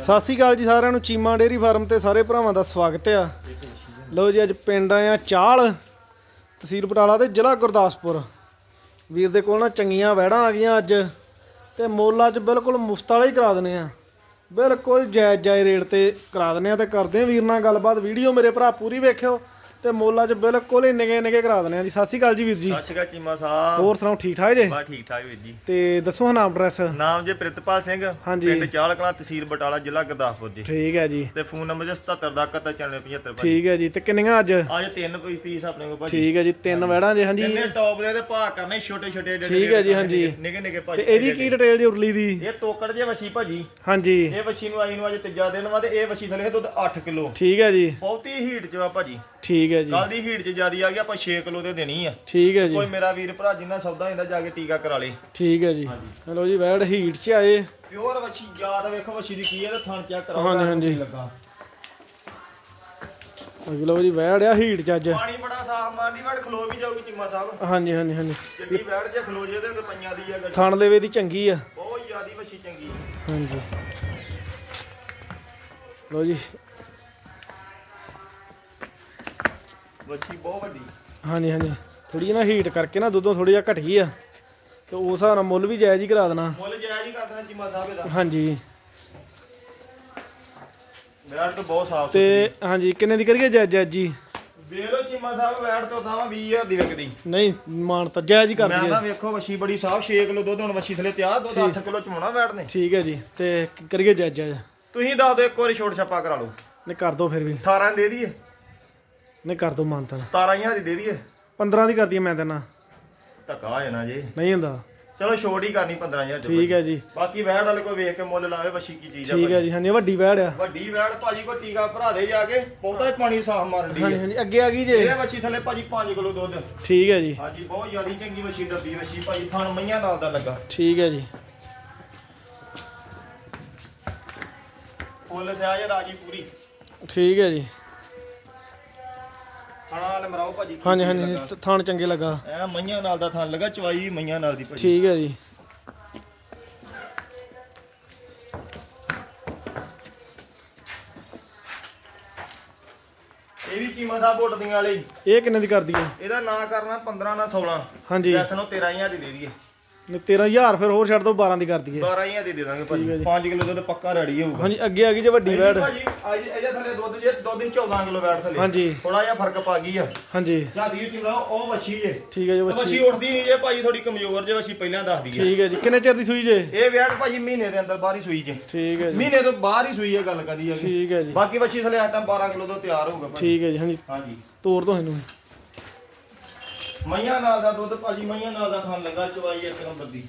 ਸਤਿ ਸ਼੍ਰੀ ਅਕਾਲ ਜੀ ਸਾਰਿਆਂ ਨੂੰ, ਚੀਮਾ ਡੇਅਰੀ ਫਾਰਮ ਤੇ ਸਾਰੇ ਭਰਾਵਾਂ ਦਾ ਸਵਾਗਤ ਆ। ਲਓ ਜੀ, ਅੱਜ ਪਿੰਡ ਆਏ ਆ ਚਾਲ, ਤਹਿਸੀਲ ਬਟਾਲਾ ਤੇ ਜ਼ਿਲ੍ਹਾ ਗੁਰਦਾਸਪੁਰ। ਵੀਰ ਦੇ ਕੋਲ ਨਾ ਚੰਗੀਆਂ ਵੈੜਾਂ ਆ ਗਈਆਂ ਅੱਜ, ਤੇ ਮੋਲਾ 'ਚ ਬਿਲਕੁਲ ਮੁਫਤ ਵਾਲਾ ਹੀ ਕਰਾ ਦਨੇ ਆ। ਬਿਲਕੁਲ ਜਾਇਜ਼ ਜਾਇਜ਼ ਰੇਟ ਤੇ ਕਰਾ ਦਨੇ ਆ ਤੇ ਕਰਦੇ ਆ ਵੀਰ ਨਾਲ ਗੱਲਬਾਤ। ਵੀਡੀਓ ਮੇਰੇ ਭਰਾ ਪੂਰੀ ਵੇਖਿਓ ਤੇ ਮੋਲਾਂ 'ਚ ਬਿਲਕੁਲ ਹੀ ਨਿਗੇ ਨਿਗੇ ਕਰਾ ਦਨੇ ਆ ਜੀ। ਸਤਿ ਸ਼੍ਰੀ ਅਕਾਲ ਜੀ ਵੀਰ ਜੀ। ਸਤਿ ਸ਼੍ਰੀ ਅਕਾਲ ਚੀਮਾ ਸਾਹਿਬ। ਹੋਰ ਸੁਣਾਓ ਠੀਕ ਠਾਕ ਜੇ? ਬਾ ਠੀਕ ਠਾਕ ਵੀਰ ਜੀ। ਤੇ ਦੱਸੋ ਨਾਮ ਐਡਰੈਸ ਨਾਮ ਜੇ ਪ੍ਰਿਤਪਾਲ ਸਿੰਘ ਹਾਂਜੀ। ਪਿੰਡ ਚਾਲਕਲਾ ਤਹਿਸੀਲ ਬਟਾਲਾ ਜ਼ਿਲ੍ਹਾ ਗੁਰਦਾਸਪੁਰ ਜੀ। ਠੀਕ ਹੈ ਜੀ। ਤੇ ਫੋਨ ਨੰਬਰ ਜੇ 77 ਦਾ 75 ਭਾਜੀ। ਠੀਕ ਹੈ ਜੀ। ਤੇ ਕਿੰਨੀਆਂ ਅੱਜ? ਅੱਜ ਤਿੰਨ ਪੀਸ ਆਪਣੇ ਕੋਲ ਭਾਜੀ। ਠੀਕ ਹੈ ਜੀ ਤਿੰਨ ਵੈੜਾਂ ਜੇ ਹਾਂਜੀ। ਇੰਨੇ ਟੌਪ ਦੇ ਤੇ ਭਾਅ ਕਰਨੇ ਛੋਟੇ ਛੋਟੇ ਠੀਕ ਹੈ ਜੀ, ਹਾਂਜੀ। ਨਿੱਕੇ ਨਿੱਕੇ ਤੇ ਭਾਜੀ ਇਹਦੀ ਕੀ ਡਿਟੇਲ ਜੀ ਉਰਲੀ ਦੀ? ਇਹ ਤੋਕੜ ਜੇ ਵਛੀ ਭਾਜੀ ਹਾਂਜੀ। ਇਹ ਵਛੀ ਨੂੰ ਆਈ ਨੂੰ ਅੱਜ ਤੀਜਾ ਦਿਨ ਵਾ ਤੇ ਇਹ ਵਛੀ ਥਲੇ ਦੁੱਧ 8 ਕਿਲੋ। ਠੀਕ ਹੈ ਜੀ। ਬਹੁਤੀ ਹੀਟ ਚ ਵਾ ਭਾਜੀ ਠੀਕ ਹੈ ਜੀ। ਕੱਲ ਦੀ ਹੀਟ ਚ ਜਿਆਦੀ ਆ ਗਈ ਆਪਾਂ 6 ਕਿਲੋ ਦੇ ਦੇਣੀ ਆ। ਠੀਕ ਹੈ ਜੀ। ਕੋਈ ਮੇਰਾ ਵੀਰ ਭਰਾ ਜਿੰਨਾ ਸੌਦਾ ਹੁੰਦਾ ਜਾ ਕੇ ਟੀਕਾ ਕਰਾ ਲੇ। ਠੀਕ ਹੈ ਜੀ। ਹਾਂਜੀ। ਚਲੋ ਜੀ ਵੈੜ ਹੀਟ 'ਚ ਆਏ। ਪਿਓਰ ਵਛੀ ਯਾਦ ਵੇਖੋ ਵਛੀ ਦੀ ਕੀ ਹੈ ਤੇ ਥਣ ਚੈੱਕ ਕਰਾਓ ਹਾਂਜੀ, ਹਾਂਜੀ। ਲੱਗਾ। ਲਓ ਜੀ ਵੈੜ ਆ ਹੀਟ 'ਚ ਅੱਜ। ਪਾਣੀ ਬੜਾ ਸਾਫ਼ ਮਾਰਦੀ ਵੜ ਖਲੋ ਵੀ ਜਾਊਗੀ ਚਿੰਮਾ ਸਾਹਿਬ। ਹਾਂਜੀ ਹਾਂਜੀ ਹਾਂਜੀ। ਜਿੱਡੀ ਵੜ ਜੇ ਖਲੋ ਜੇ ਤੇ ਪਈਆਂ ਦੀ ਆ ਥਣ ਲੇਵੇ ਦੀ ਚੰਗੀ ਆ। ਬਹੁਤ ਜ਼ਿਆਦੀ ਵਛੀ ਚੰਗੀ ਹਾਂਜੀ। ਲਓ ਜੀ ਵਛੀ ਬਹੁਤ ਵੱਡੀ। ਹਾਂਜੀ ਹਾਂਜੀ। ਥੋੜੀ ਨਾ ਹੀਟ ਕਰਕੇ ਨਾ ਦੁੱਧੋਂ ਥੋੜੀ ਜਿਹਾ ਘਟ ਗਈ ਆ। ਤੇ ਉਸ ਹਿਸਾਬ ਨਾਲ ਮੁੱਲ ਵੀ ਜਾਇਜ਼ ਹੀ ਕਰਾ ਦੇਣਾ। ਮੁੱਲ ਜਾਇਜ਼ ਹੀ ਕਰ ਦੇਣਾ ਚਿੰਮਾ ਸਾਹਿਬ ਇਹਦਾ। ਹਾਂਜੀ। ਵੜ ਤਾਂ ਬਹੁਤ ਸਾਫ਼ ਤੇ ਹਾਂਜੀ ਕਿੰਨੇ ਦੀ ਕਰੀਏ ਜਾਇਜ਼ ਜਾਇਜ਼? ਜੀ ਵੇਖ ਲਓ ਚਿੰਮਾ ਸਾਹਿਬ ਵੜ ਤੋਂ ਤਾਂ 20000 ਦੀ ਵਿਕਦੀ। ਨਹੀਂ ਮਾਨ ਤਾਂ ਜਾਇਜ਼ ਹੀ ਕਰ ਮੈਂ ਦਈਏ। ਤਾਂ ਵੇਖੋ ਵਛੀ ਬੜੀ ਸਾਫ਼ 6 ਕਿਲੋ ਦੁੱਧ ਹੁਣ ਵਛੀ ਥਲੇ ਤਿਆਰ ਦੁੱਧ 8 ਕਿਲੋ ਚਮਾਉਣਾ ਵੜ ਨੇ। ਠੀਕ ਹੈ ਜੀ ਤੇ ਕਰੀਏ ਜਾਇਜ਼ ਜਾਇਜ਼। ਤੁਸੀਂ ਦੱਸ ਦਿਓ ਇੱਕ ਵਾਰੀ ਛੋਟ ਛਾਪਾ ਕਰਾ ਲਓ। ਨਹੀਂ ਕਰ ਦੋ ਫਿਰ ਵੀ। 18 ਦੇ ਦਈਏ। ਨਹੀਂ ਕਰ ਦੋ ਮਾਨਤਾ 17000 ਦੀ ਦੇ ਦਈਏ। 15 ਦੀ ਕਰਦੀ ਮੈਂ ਤੈਨਾਂ ਧੱਕਾ ਹੋ ਜਾਣਾ ਜੇ। ਨਹੀਂ ਹੁੰਦਾ। ਚਲੋ ਛੋਟ ਹੀ ਕਰਨੀ 15000 ਦੀ ਠੀਕ ਹੈ ਜੀ। ਬਾਕੀ ਵੈੜ ਵਾਲੇ ਕੋਈ ਵੇਖ ਕੇ ਮੁੱਲ ਲਾਵੇ ਵਛੀ ਕੀ ਚੀਜ਼ ਆ ਠੀਕ ਹੈ ਜੀ ਹਾਂਜੀ ਵੱਡੀ ਵੈੜ ਆ। ਵੱਡੀ ਵੈੜ ਭਾਜੀ ਕੋ ਟੀਕਾ ਭਰਾ ਦੇ ਜਾ ਕੇ ਬਹੁਤਾ ਪਾਣੀ ਸਾਫ਼ ਮਾਰਨ ਦੀ ਹਾਂਜੀ ਹਾਂਜੀ ਅੱਗੇ ਆ ਗਈ ਜੇ। ਇਹਦੇ ਵਛੀ ਥੱਲੇ ਭਾਜੀ 5 ਕਿਲੋ ਦੁੱਧ। ਠੀਕ ਹੈ ਜੀ। ਹਾਂਜੀ ਬਹੁਤ ਜ਼ਿਆਦੀ ਚੰਗੀ ਵਛੀ ਡੱਬੀ ਵਛੀ ਭਾਜੀ ਥਣ ਮਈਆਂ ਨਾਲ ਦਾ ਲੱਗਾ। ਠੀਕ ਹੈ ਜੀ। ਫੁੱਲ ਸਿਆ ਜੇ ਰਾਜੀ ਪੂਰੀ। ਠੀਕ ਹੈ ਜੀ। ਥਣਾ ਵਾਲੇ ਮਰਾਓ ਭਾਜੀ ਹਾਂਜੀ ਹਾਂਜੀ ਥਾਣ ਚੰਗੇ ਲੱਗਾ। ਐ ਮਈਆਂ ਨਾਲ ਦਾ ਥਣ ਲੱਗਾ ਚਵਾਈ ਮਈਆਂ ਨਾਲ ਦੀ ਭਾਜੀ। ਠੀਕ ਹੈ ਜੀ। ਇਹ ਵੀ ਕੀਮਤ ਆ ਬੋਟਦੀਆਂ ਵਾਲੀ। ਇਹ ਕਿੰਨੇ ਦੀ ਕਰਦੀ ਹੈ ਇਹਦਾ ਨਾਂ ਕਰਨਾ 15 ਨਾ 16 ਹਾਂਜੀ। ਜੈਸ ਨੂੰ 13000 ਦੀ ਦੇ ਦਈਏ। ਨੇ 13000 ਫਿਰ ਹੋਰ ਛੱਡ ਦੋ 12 ਦੀ ਕਰ ਦਈਏ। 12000 ਦੀ ਦੇ ਦਾਂਗੇ ਹੈ ਭਾਜੀ ਜੀ। 5 ਕਿਲੋ ਦੁੱਧ ਪੱਕਾ ਰੈਡੀ ਹੋਊਗਾ। ਹਾਂਜੀ ਅੱਗੇ ਆ ਗਈ ਜੇ ਵੱਡੀ ਵੈੜ ਭਾਜੀ ਅੱਜ ਇਹਦੇ ਥੱਲੇ ਦੁੱਧ ਜੇ ਦੁੱਧ ਹੀ 14 ਕਿਲੋ ਵੈਟ ਥੱਲੇ। ਹਾਂਜੀ। ਥੋੜਾ ਜਿਹਾ ਫ਼ਰਕ ਪਾ ਗਈ ਆ। ਹਾਂਜੀ। ਜਾਂ ਦੀ ਚਿਮਰਾ ਉਹ ਵੱਛੀ ਜੇ। ਠੀਕ ਹੈ ਜੀ ਬੱਚੀ ਵੱਛੀ। ਉੱਠਦੀ ਨਹੀਂ ਜੇ ਭਾਜੀ ਥੋੜੀ ਕਮਜ਼ੋਰ ਜੇ ਵੱਛੀ ਪਹਿਲਾਂ ਦੱਸ ਦਈਏ। ਠੀਕ ਹੈ ਜੀ ਕਿੰਨੇ ਚਿਰ ਦੀ ਸੂਈ ਜੇ? ਇਹ ਵਿਆਹ ਭਾਜੀ ਮਹੀਨੇ ਦੇ ਅੰਦਰ ਬਾਹਰ ਹੀ ਸੂਈ ਜੇ। ਠੀਕ ਹੈ ਜੀ। ਮਹੀਨੇ ਤੋਂ ਬਾਹਰ ਹੀ ਸੂਈ ਹੈ ਗੱਲ ਕਦੀ ਹੈਗੀ ਠੀਕ ਹੈ ਜੀ। ਬਾਕੀ ਵੱਛੀ ਥੱਲੇ ਆਟਾ 12 ਕਿਲੋ ਤੋਂ ਤਿਆਰ ਹੋਊਗਾ ਠੀਕ ਹੈ ਜੀ ਹਾਂਜੀ। ਹਾਂਜੀ। ਤੋਰ ਦੋ ਇਹਨੂੰ। ਮਈਆਂ ਨਾਲ ਦਾ ਦੁੱਧ ਭਾਜੀ ਮਈਆਂ ਨਾਲ ਦਾ ਖਾਣ ਲੱਗਾ ਚਵਾਈ ਇੱਕ ਨੰਬਰ ਦੀ।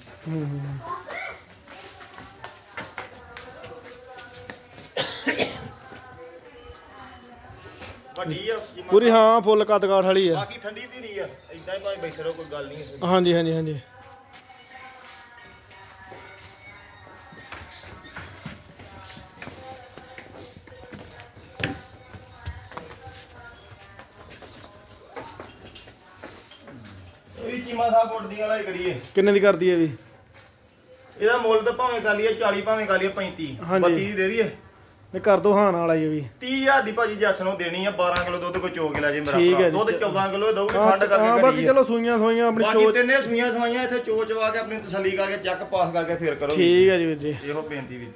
ਵੱਡੀ ਆ ਪੂਰੀ ਹਾਂ ਫੁੱਲ ਕੱਦ ਕਾਠ ਵਾਲੀ ਆ। ਬਾਕੀ ਠੰਡੀ ਧੀਰੀ ਆ ਇਦਾਂ ਹੀ ਭਾਵੇਂ ਬੈਠੇ ਰਹੋ ਕੋਈ ਗੱਲ ਨਹੀਂ। ਹਾਂਜੀ ਹਾਂਜੀ ਹਾਂਜੀ। ਇਹ ਵੀ ਚੀਮਾ ਸਾਹਿਬ ਉੱਡਦੀਆਂ ਵਾਲਾ ਹੀ ਕਰੀਏ। ਕਿੰਨੇ ਦੀ ਕਰਦੀ ਹੈ ਵੀ? ਇਹਦਾ ਮੁੱਲ ਤਾਂ ਭਾਵੇਂ ਕਰ ਲਈਏ 40 ਭਾਵੇਂ ਕਰ ਲਈਏ 35 ਹਾਂਜੀ। 32 ਦੀ ਦੇ ਦਈਏ? ਨੇ ਕਰ ਦੋ ਹਾਂ ਨਾਲ ਆਈ ਇਹ ਵੀ। 30000 ਦੀ ਭਾਜੀ ਜੱਸ ਨੂੰ ਦੇਣੀ ਆ 12 ਕਿਲੋ ਦੁੱਧ ਕੋ ਚੋ ਕੇ ਲੈ ਜੇ ਮੇਰਾ ਠੀਕ ਹੈ ਭਰਾ। ਜੀ। ਦੁੱਧ 14 ਕਿਲੋ ਦਊਗੀ ਠੰਡ ਹਾਂ, ਕਰਕੇ ਬਾਕੀ ਚਲੋ ਸੂਈਆਂ ਸੂਈਆਂ ਆਪਣੀ ਬਾਕੀ ਚੋਚ ਤਿੰਨੇ ਸੂਈਆਂ ਸਵਾਈਆਂ ਇੱਥੇ ਚੋ ਚਵਾ ਕੇ ਆਪਣੀ ਤਸੱਲੀ ਕਰਕੇ ਚੱਕ ਪਾਸ ਕਰਕੇ ਫੇਰ ਕਰੋ। ਠੀਕ ਹੈ ਜੀ ਵੀਰ ਜੀ। ਇਹੋ ਬੇਨਤੀ ਵੀ